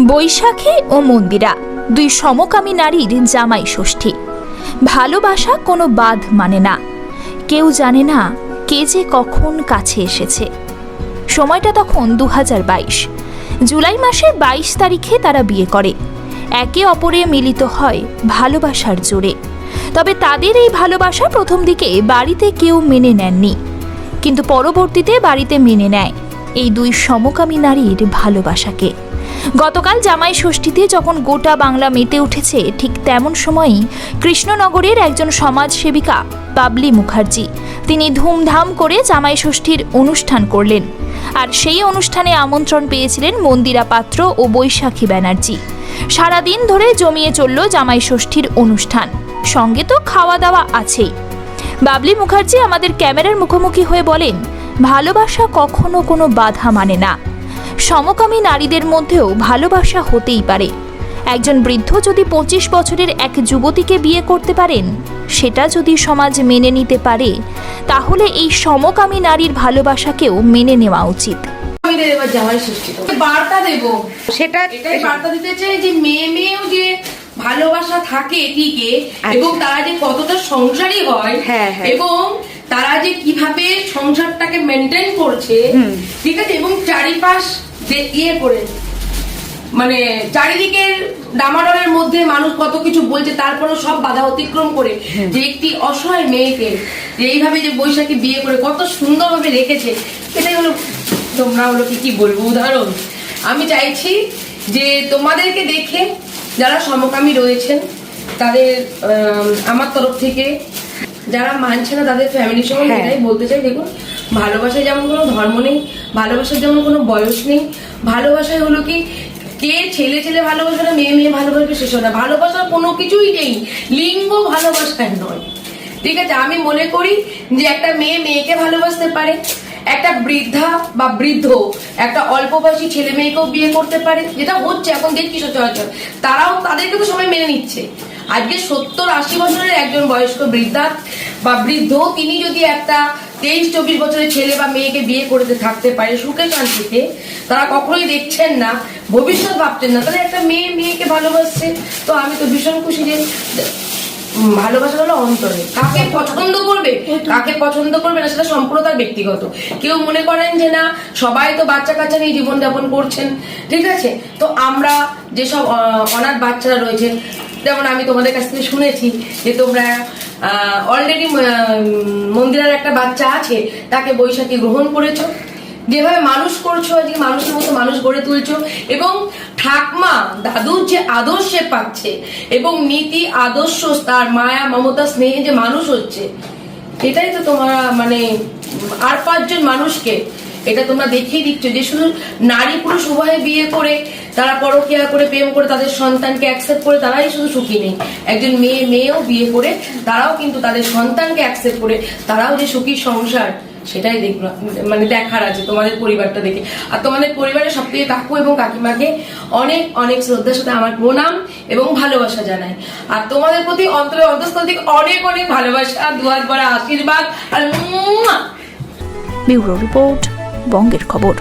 বৈশাখী ও মন্দিরা, দুই সমকামী নারীর জামাই ষষ্ঠী। ভালোবাসা কোনো বাদ মানে না। কেউ জানে না কে যে কখন কাছে এসেছে। সময়টা তখন দু জুলাই মাসে বাইশ তারিখে তারা বিয়ে করে। একে অপরে মিলিত হয় ভালোবাসার জোরে। তবে তাদের এই ভালোবাসা প্রথম দিকে বাড়িতে কেউ মেনে নেননি। কিন্তু পরবর্তীতে বাড়িতে মেনে নেয়। এই দুই সমকামী নারীর ভালোবাসাকে। গতকাল জামাই ষষ্ঠীতে যখন গোটা বাংলা মেতে উঠেছে, ঠিক তেমন সময়ই কৃষ্ণনগরের একজন সমাজসেবিকা বাবলি মুখার্জি, তিনি ধুমধাম করে জামাই ষষ্ঠীর অনুষ্ঠান করলেন। আর সেই অনুষ্ঠানে আমন্ত্রণ পেয়েছিলেন মন্দিরা পাত্র ও বৈশাখী ব্যানার্জি। সারাদিন ধরে জমিয়ে চলল জামাই ষষ্ঠীর অনুষ্ঠান। সঙ্গে তো খাওয়া দাওয়া আছেই। বাবলি মুখার্জি আমাদের ক্যামেরার মুখোমুখি হয়ে বলেন ভালোবাসা কখনো কোনো বাধা মানে না সমকামী নারীদের মধ্যেও ভালোবাসা হতেই পারে একজন বৃদ্ধ যদি পঁচিশ বছরের এক যুবতীকে বিয়ে করতে পারেন সেটা যদি সমাজ মেনে নিতে পারে তাহলে এই সমকামী নারীর ভালোবাসাকেও মেনে নেওয়া উচিত। বার্তা দেব সেটা এটাই বার্তা দিতে চাই যে মেয়ে মেয়েও যে ভালোবাসা থাকে টিকে এবং তারা যে কতটা সংসারী হয় আচ্ছা। হ্যাঁ, হ্যাঁ। এবং তারা যে কীভাবে সংসারটাকে মেনটেন করছে ঠিক আছে? এবং চারিপাশ যে ইয়ে করে মানে চারিদিকের ডামাডোলের মধ্যে মানুষ কত কিছু বলছে তারপরেও সব বাধা অতিক্রম করে যে একটি অসহায় মেয়েকে যে এইভাবে যে বৈশাখী বিয়ে করে কত সুন্দরভাবে রেখেছে এটাই হলো তোমরা হলো কি কি বলব? উদাহরণ। আমি চাইছি যে তোমাদেরকে দেখে যারা সমকামী রয়েছেন তাদের আমার তরফ থেকে যারা মানছে না তাদের ফ্যামিলির সঙ্গে হ্যাঁ। এটাই বলতে চাই দেখুন ভালোবাসায় যেমন কোনো ধর্ম নেই ভালোবাসার যেমন কোনো বয়স নেই ভালোবাসায় হলো কি কে ছেলে ছেলে ভালোবাসে না মেয়ে মেয়ে ভালোবাসবে সেসব না ভালোবাসার কোনো কিছুই নেই লিঙ্গ ভালোবাসায় নয়। ঠিক আছে আমি মনে করি যে একটা মেয়ে মেয়েকে ভালোবাসতে পারে একটা বৃদ্ধা বা বৃদ্ধ একটা অল্প বয়সী ছেলে মেয়েকেও বিয়ে করতে পারে যেটা হচ্ছে এখন দেখছি সচরাচর তারাও তাদেরকে তো সবাই মেনে নিচ্ছে। আজকে সত্তর আশি বছরের একজন বয়স্ক বৃদ্ধা বা বৃদ্ধ, তিনি যদি একটা তেইশ, চব্বিশ বছরের ছেলে বা মেয়েকে বিয়ে করতে থাকতে পারে সুখে শান্তিতে, তারা কখনোই দেখছেন না, ভবিষ্যৎ ভাবছেন না। তাহলে একটা মেয়ে মেয়েকে ভালোবাসছে, তো আমি তো ভীষণ খুশি যে ভালোবাসা হলো অন্তরে। কাকে পছন্দ করবে? কাকে পছন্দ করবে না সেটা সম্পূর্ণ তার ব্যক্তিগত। কেউ মনে করেন যে না, সবাই তো বাচ্চা কাচ্চা নিয়ে জীবনযাপন করছেন। ঠিক আছে? তো আমরা যেসব অনাথ বাচ্চারা রয়েছেন যেমন আমি তোমাদের কাছ থেকে শুনেছি যে তোমরা অলরেডি মন্দিরের একটা বাচ্চা আছে, তাকে বৈশাখী গ্রহণ করেছ। যেভাবে মানুষ করছ, আজকে মানুষের মতো মানুষ গড়ে তুলছো, এবং ঠাকমা, দাদুর যে আদর্শে পাচ্ছে, এবং নীতি, আদর্শ, তার মায়া, মমতা, স্নেহে যে মানুষ হচ্ছে, এটাই তো তোমরা মানে আর পাঁচজন মানুষকে এটা তোমরা দেখিয়ে দিচ্ছ যে শুধু নারী পুরুষ উভয়ে বিয়ে করে, তারা পরকিয়া করে, প্রেম করে তাদের সন্তানকে অ্যাকসেপ্ট করে তারাই শুধু সুখী নেই। একজন মেয়ে, মেয়েও বিয়ে করে, তারাও কিন্তু তাদের সন্তানকে অ্যাকসেপ্ট করে, তারাও যে সুখী সংসার, সেটাই দেখল মানে দেখার আছে তোমাদের পরিবারটা দেখে। আর তোমাদের পরিবারের সব থেকে কাকু এবং কাকিমাকে অনেক অনেক শ্রদ্ধার সাথে আমার প্রণাম এবং ভালোবাসা জানাই। আর তোমাদের প্রতি অন্তরের অন্তঃস্থল থেকে অনেক অনেক ভালোবাসা দুহাত ভরা আশীর্বাদ, আর! রিপোর্ট। বঙ্গের খবর।